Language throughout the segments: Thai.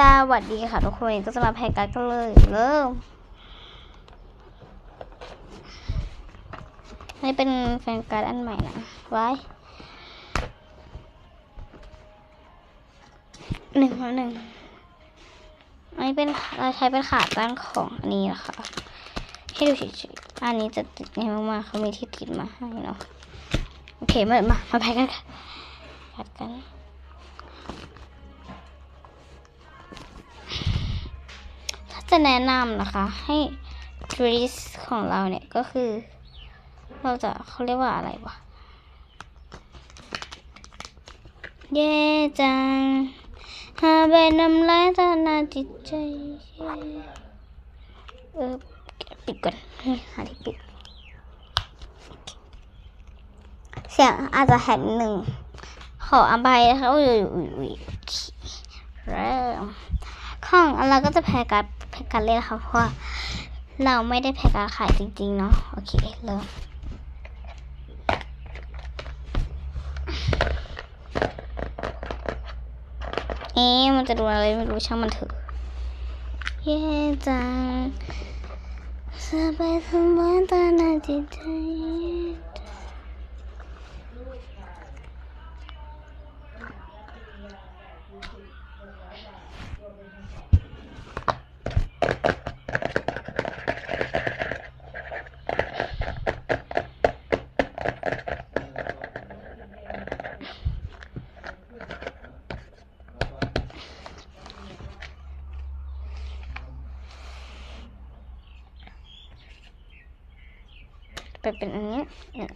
สวัสดีค่ะทุกคนก็จะมาแพ็กกันกันเลยเริ่มนี่เป็นแฟนการ์ดอันใหม่นะไว้หนึ่งหนึ่งอันนี้เป็นเราใช้เป็นขาตั้งของอันนี้นะคะให้ดูเฉยๆอันนี้จะติดง่ายมากๆเขามีที่ติดมาให้เนาะโอเคมามามาแพ็กกันค่ะแพ็กกัน จะแนะนำนะคะให้ดริสของเราเนี่ยก็คือ เราจะเขาเรียกว่าอะไรวะเย่จังหาใบน้ำลายตาหนาจิตใจเออปิดก่อนหาที่ปิดเสียงอาจจะแหบหนึ่ง ขออภัยนะคะอุ้ยอุ้ยอุ้ยเริ่มข้องเราก็จะแพ็กการ แพ็กการ์เล่นนะคะเพราะว่าเราไม่ได้แพ็กการ์ขายจริงๆเนาะโอเคเริ่มเอ๊ะมันจะดูอะไรไม่รู้ช่างมันเถอะเย้จังสบายสบายตาหน้าจิตใจ ไปเป็นอันนี้หนึ่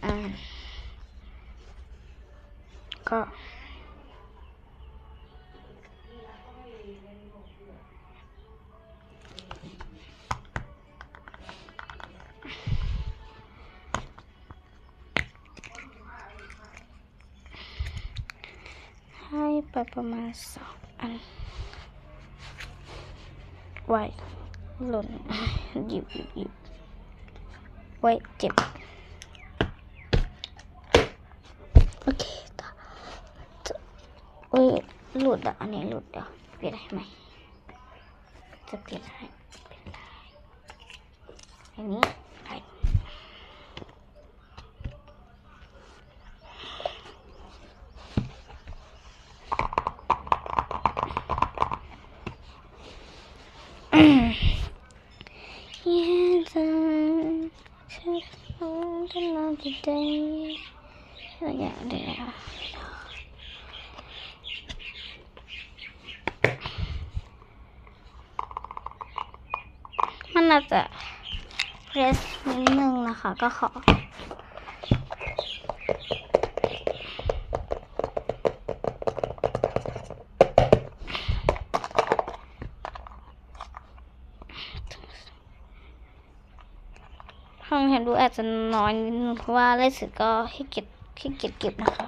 ง อันก็ให้ไปประมาณสองอันไว้หล่นหยิบหยิบหยิบไว้เจ็บ โอเคต่อจะเอ้ยหลุดอะ อันนี้หลุดอะเปลี่ยนให้ไหม จะเปลี่ยนให้เปลี่ยนได้อันนี้ไปเย้จังฉัน คงจะนอนจิตใจอะไรอย่างเดียวมันอาจจะเพรสนิดนึงนะคะ ก็ขอ ห้องเห็นดูอาจจะน้อยนิดนึงเพราะว่าเลขสุดก็ขี้เกียจขี้เกียจเก็บนะคะ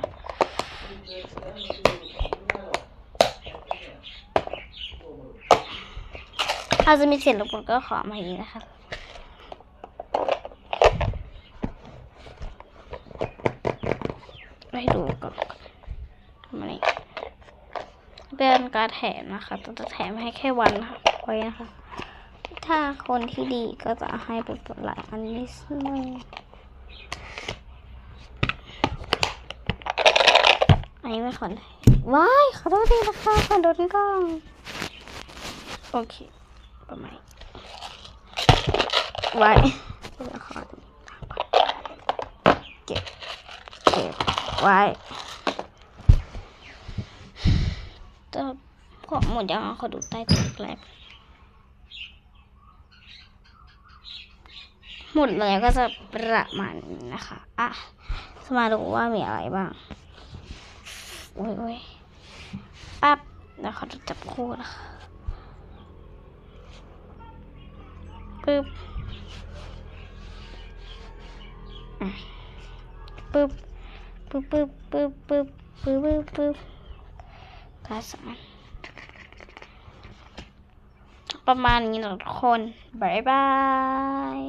อาจจะมีเสียงรบกวนก็ขอมาอีกนะคะให้ดูก่อนทำอะไรเป็นการแถมนะคะแต่จะแถมให้แค่วันนะคะไว้นะคะ ถ้าคนที่ดีก็จะให้เป็นตัวหลายอันนิดนึงอันนี้ไม่ขอเลยว้ายขอโทษทีนะคะขอโดนกล้อง โอเค ประมาณไว้เดี๋ยวขอเก็บเก็บไว้จะขอหมดยังอะขอดูใต้ตัวแกลบ หมดแล้วก็จะประมาณนี้นะคะอะสมาดูว่ามีอะไรบ้างโอ้ยโอ้ยปั๊บแล้วเขอดูจับคู่นะคะปึ๊บปึ๊บปึ๊บปึ๊บปึ๊บปึ๊บปึ๊บปึ๊บปึ๊บภาษาประมาณนี้นะทุกคน บ๊ายบาย